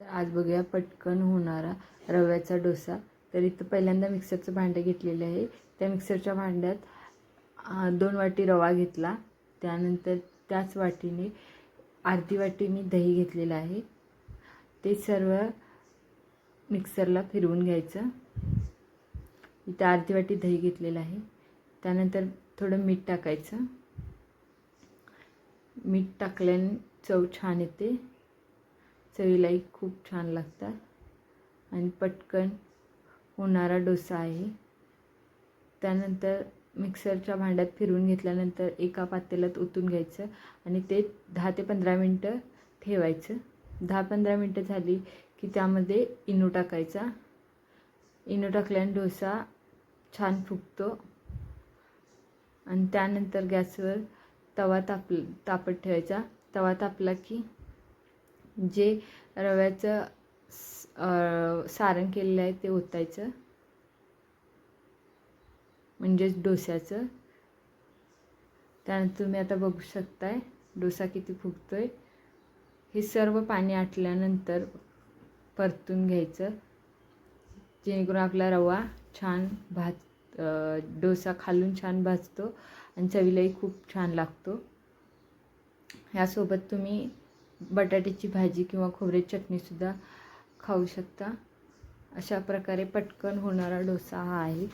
तर आज बघूया पटकन होणारा रव्याचा डोसा. तर इथं पहिल्यांदा मिक्सरचं भांडं घेतलेलं आहे. त्या मिक्सरच्या भांड्यात दोन वाटी रवा घेतला. त्यानंतर त्याच वाटीने अर्धी वाटी मी दही घेतलेलं आहे. ते सर्व मिक्सरला फिरवून घ्यायचं. इथं अर्धी वाटी दही घेतलेलं आहे. त्यानंतर थोडं मीठ टाकायचं. मीठ टाकल्याने चव छान येते. चवीलाही खूप छान लागतात. आणि पटकन होणारा डोसा आहे. त्यानंतर मिक्सरच्या भांड्यात फिरवून घेतल्यानंतर एका पातेल्यात ओतून घ्यायचं आणि ते दहा ते पंधरा मिनटं ठेवायचं. दहा पंधरा मिनटं झाली की त्यामध्ये इनो टाकायचा. इनो टाकल्याने डोसा छान फुगतो. आणि त्यानंतर गॅसवर तवा ताप तापत ठेवायचा. तवा तापला की जे रव्याचं स- सारण केलेलं आहे ते ओतायचं. म्हणजेच डोस्याचं. त्यानंतर तुम्ही आता बघू शकताय डोसा किती फुगतो आहे हे सर्व पाणी आटल्यानंतर परतून घ्यायचं. जेणेकरून आपला रवा छान भाज डोसा खालून छान भाजतो आणि चवीलाही खूप छान लागतो. ह्यासोबत तुम्ही बटाट्याची भाजी किंवा खोबऱ्याची चटणीसुद्धा खाऊ शकता. अशा प्रकारे पटकन होणारा डोसा हा आहे.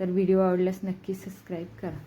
तर व्हिडिओ आवडल्यास नक्की सबस्क्राईब करा.